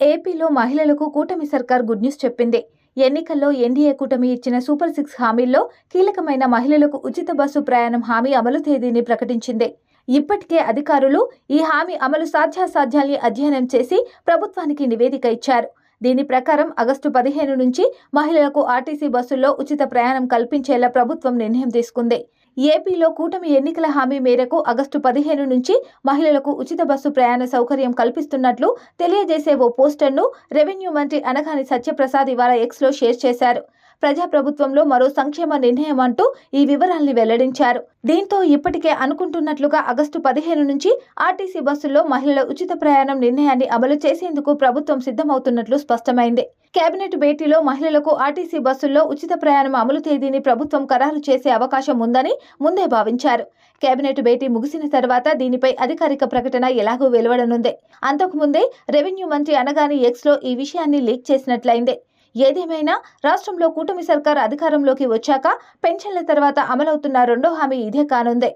ఏపీలో మహిళలకు కూటమి సర్కార్ గుడ్ న్యూస్ చెప్పింది. ఎన్నికల్లో ఎన్డీఏ కూటమి ఇచ్చిన సూపర్ సిక్స్ హామీల్లో కీలకమైన మహిళలకు ఉచిత బస్సు ప్రయాణం హామీ అమలు తేదీని ప్రకటించింది. ఇప్పటికే అధికారులు ఈ హామీ అమలు సాధ్యాసాధ్యాల్ని అధ్యయనం చేసి ప్రభుత్వానికి నివేదిక ఇచ్చారు. దీని ప్రకారం ఆగస్టు పదిహేను నుంచి మహిళలకు ఆర్టీసీ బస్సుల్లో ఉచిత ప్రయాణం కల్పించేలా ప్రభుత్వం నిర్ణయం తీసుకుంది. ఏపీలో కూటమి ఎన్నికల హామీ మేరకు ఆగస్టు పదిహేను నుంచి మహిళలకు ఉచిత బస్సు ప్రయాణ సౌకర్యం కల్పిస్తున్నట్లు తెలియజేసే ఓ పోస్టర్ను రెవెన్యూ మంత్రి అనగాని సత్యప్రసాద్ ఇవాళ ఎక్స్లో షేర్ చేశారు. ప్రజాప్రభుత్వంలో మరో సంక్షేమ నిర్ణయం అంటూ ఈ వివరాల్ని వెల్లడించారు. దీంతో ఇప్పటికే అనుకుంటున్నట్లుగా ఆగస్టు పదిహేను నుంచి ఆర్టీసీ బస్సుల్లో మహిళల ఉచిత ప్రయాణం నిర్ణయాన్ని అమలు చేసేందుకు ప్రభుత్వం సిద్ధమవుతున్నట్లు స్పష్టమైంది. కేబినెట్ భేటీలో మహిళలకు ఆర్టీసీ బస్సుల్లో ఉచిత ప్రయాణం అమలు తేదీని ప్రభుత్వం ఖరారు చేసే అవకాశం ఉందని ముందే భావించారు. కేబినెట్ భేటీ ముగిసిన తర్వాత దీనిపై అధికారిక ప్రకటన ఎలాగూ వెలువడనుంది. అంతకుముందే రెవెన్యూ మంత్రి అనగాని ఎక్స్లో ఈ విషయాన్ని లీక్ చేసినట్లయింది. ఏదేమైనా రాష్ట్రంలో కూటమి సర్కార్ అధికారంలోకి వచ్చాక పెన్షన్ల తర్వాత అమలవుతున్న రెండో హామీ ఇదే కానుందే.